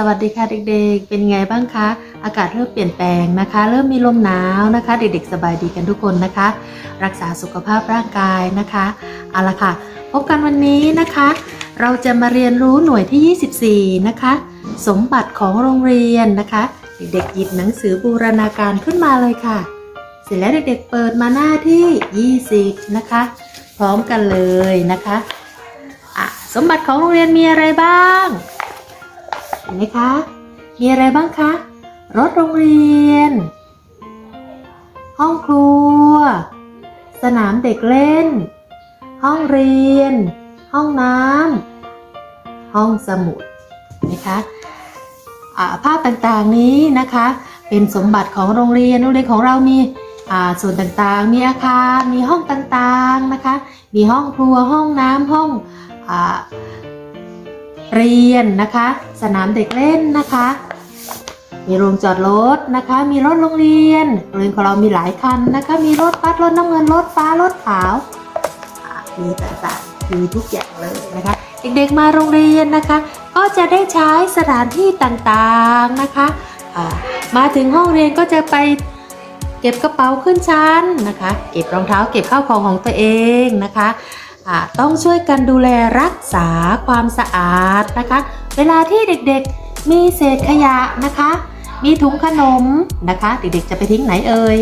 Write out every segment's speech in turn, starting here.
สวัสดีค่ะเด็กๆ เป็นไงบ้างคะ อากาศเริ่มเปลี่ยนแปลงนะคะ เริ่มมีลมหนาวนะคะ เด็กๆ สบายดีกันทุกคนนะคะ รักษาสุขภาพร่างกายนะคะเอาละค่ะ พบกันวันนี้นะคะ เราจะมาเรียนรู้หน่วยที่ 24 นะคะ สมบัติของโรงเรียนนะคะ เด็กๆ หยิบหนังสือบูรณาการขึ้นมาเลยค่ะ เสร็จแล้วเด็กๆ เปิดมาหน้าที่ 20 นะคะ พร้อมกันเลยนะคะอะสมบัติของโรงเรียนมีอะไรบ้าง ห็นไหมคะ มีอะไรบ้างคะ รถโรงเรียน ห้องครัว สนามเด็กเล่น ห้องเรียน ห้องน้ำ ห้องสมุดนะคะภาพต่างๆนี้นะคะ เป็นสมบัติของโรงเรียน โรงเรียนของเรามีส่วนต่างๆ มีอาคาร มีห้องต่างๆนะคะ มีห้องครัว ห้องน้ำห้องอ เรียนนะคะ สนามเด็กเล่นนะคะ มีโรงจอดรถนะคะ มีรถโรงเรียนโรงเรียนของเรามีหลายคันนะคะ มีรถบัสรถน้ำเงินรถฟ้ารถขาวมีต่างๆมีทุกอย่างเลยนะคะ เด็กๆมาโรงเรียนนะคะ ก็จะได้ใช้สถานที่ต่างๆนะคะมาถึงห้องเรียนก็จะไปเก็บกระเป๋าขึ้นชั้นนะคะ เก็บรองเท้าเก็บข้าวของของตัวเองนะคะ อ่าต้องช่วยกันดูแลรักษาความสะอาดนะคะ เวลาที่เด็กๆมีเศษขยะนะคะ มีถุงขนมนะคะ เด็กๆจะไปทิ้งไหนเอ่ย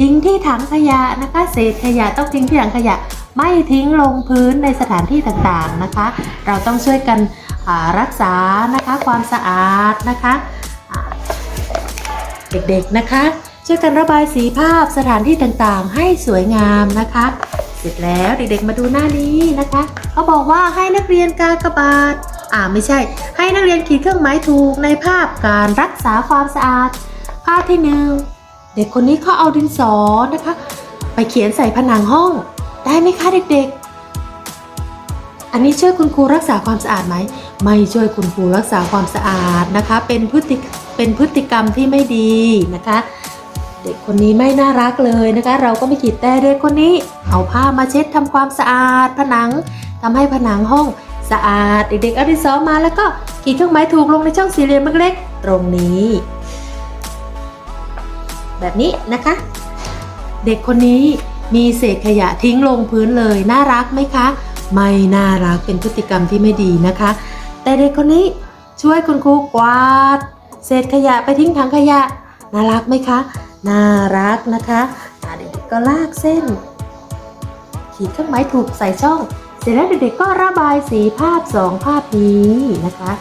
ทิ้งที่ถังขยะนะคะ เศษขยะต้องทิ้งที่ถังขยะ ไม่ทิ้งลงพื้นในสถานที่ต่างๆนะคะ เราต้องช่วยกันรักษานะคะความสะอาดนะคะ เด็กๆนะคะ ช่วยกันระบายสีภาพสถานที่ต่างๆ ให้สวยงามนะคะ สร็จแล้วเด็กๆมาดูหน้านี้นะคะ เขาบอกว่าให้นักเรียนกากบาทอ่าไม่ใช่ ให้นักเรียนขีดเครื่องหมายถูกในภาพการรักษาความสะอาด ภาพที่หนึ่งเด็กคนนี้เขาเอาดินสอนะคะ ไปเขียนใส่ผนังห้อง ได้ไหมคะเด็กๆ อันนี้ช่วยคุณครูรักษาความสะอาดไหมไม่ช่วยคุณครูรักษาความสะอาดนะคะ เป็นพฤติเป็นพฤติกรรมที่ไม่ดีนะคะ เด็กคนนี้ไม่น่ารักเลยนะคะ เราก็ไม่ขีดแต่เด็กคนนี้ เอาผ้ามาเช็ดทำความสะอาดผนังทำให้ผนังห้องสะอาด เด็กๆเอาดินสอมาแล้วก็ขีดเครื่องหมายถูกลงในช่องสี่เหลี่ยมเล็กๆตรงนี้ แบบนี้นะคะ เด็กคนนี้มีเศษขยะทิ้งลงพื้นเลยน่ารักไหมคะ ไม่น่ารักเป็นพฤติกรรมที่ไม่ดีนะคะ แต่เด็กคนนี้ช่วยคุณครูกวาด เศษขยะไปทิ้งถังขยะน่ารักไหมคะ น่ารักนะคะเด็กๆก็ลากเส้น ขีดเครื่องหมายถูกใส่ช่อง เสร็จแล้วเด็กๆก็ระบายสีภาพสองภาพนี้นะคะ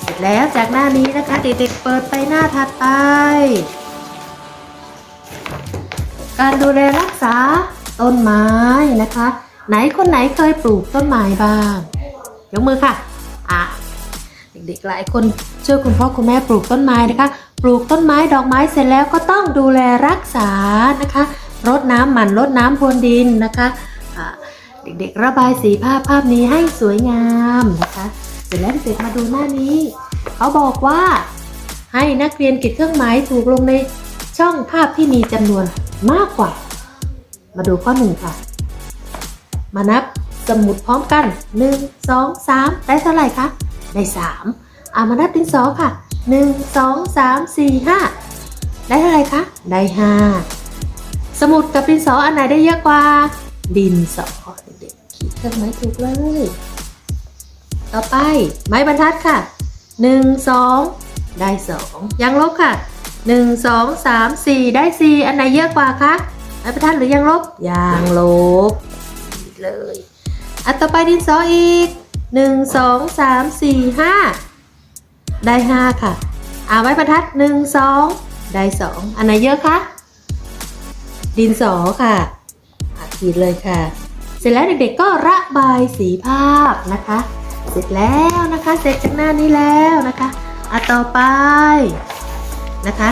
เสร็จแล้วจากหน้านี้นะคะเด็กๆเปิดไปหน้าถัดไป การดูแลรักษาต้นไม้นะคะ ไหนคนไหนเคยปลูกต้นไม้บ้างยกมือค่ะอะเด็กๆหลายคนช่วยคุณพ่อคุณแม่ปลูกต้นไม้นะคะ ลูกต้นไม้ดอกไม้เสร็จแล้วก็ต้องดูแลรักษานะคะ รดน้ำหมั่นรดน้ำพรวนดินนะคะะเด็กๆระบายสีภาพภาพนี้ให้สวยงามนะคะ เสร็จแล้วเด็กๆมาดูหน้านี้ เขาบอกว่าให้นักเรียนเขียนเครื่องหมายถูกลงในช่องภาพที่มีจำนวนมากกว่า มาดูข้อหนึ่งค่ะ มานับสมุดพร้อมกัน 1 2 3 ได้เท่าไหร่คะ ได้3อ่ามานับดินสอค่ะ 1 2 3 4 5 ได้เท่าไรคะ ได้ 5 สมุดกับดินสออันไหนได้เยอะกว่า ดินสอเด็กๆขีดเครื่องหมายถูกเลย ต่อไปไม้บรรทัดค่ะ 1 2 ได้ 2 ยังลบค่ะ 1 2 3 4 ได้ 4 อันไหนเยอะกว่าคะ ไม้บรรทัดหรือยังลบ ยังลบเลย อันต่อไปดินสออีก 1 2 3 4 5 ได้ 5 ค่ะ อ่าไม้บรรทัด 1 2 ได้ 2 อันไหนเยอะคะ ดินสอค่ะอาขีดเลยค่ะ เสร็จแล้วเด็กๆก็ระบายสีภาพนะคะ เสร็จแล้วนะคะ เสร็จจากหน้านี้แล้วนะคะอะต่อไปนะคะ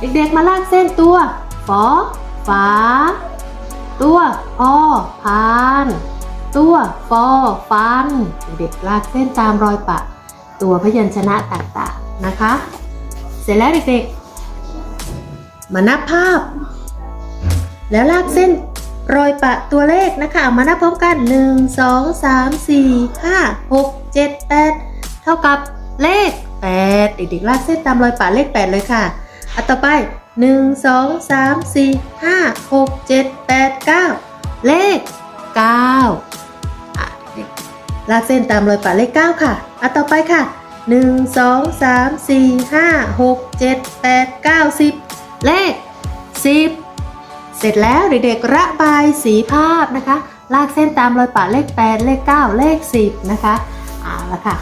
เด็กๆมาลากเส้นตัวฝอฝาตัวพอพาน ตัวฟอฟัน เด็กๆลากเส้นตามรอยปะ ตัวพยัญชนะต่างๆนะคะ เสร็จแล้วเด็กๆ มานับภาพ แล้วลากเส้นรอยปะตัวเลขนะคะเอามานับพร้อมกัน 1 2 3 4 5 6 7 8ทท่ากับเลข 8 เด็กๆ ลากเส้นตามรอยปะเลข 8 เลยค่ะอะต่อไป 1 2 3 4 5 6 7 8 9 เลข9อะเด็กๆลากเส้นตามรอยปะเลข 9 ค่ะ อะต่อไปค่ะ 1 2 3 4 5 6 7 8 9 10 เลข 10 เสร็จแล้วเด็กๆระบายสีภาพนะคะ ลากเส้นตามรอยปะเลข 8 เลข 9 เลข 10 นะคะเอาละค่ะ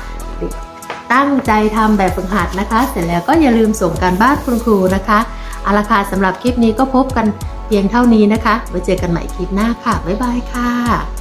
ตั้งใจทำแบบฝึกหัดนะคะ เสร็จแล้วก็อย่าลืมส่งการบ้านคุณครูนะคะเอาละค่ะสำหรับคลิปนี้ก็พบกันเพียงเท่านี้นะคะ ไว้เจอกันใหม่คลิปหน้าค่ะ บ๊ายบายค่ะ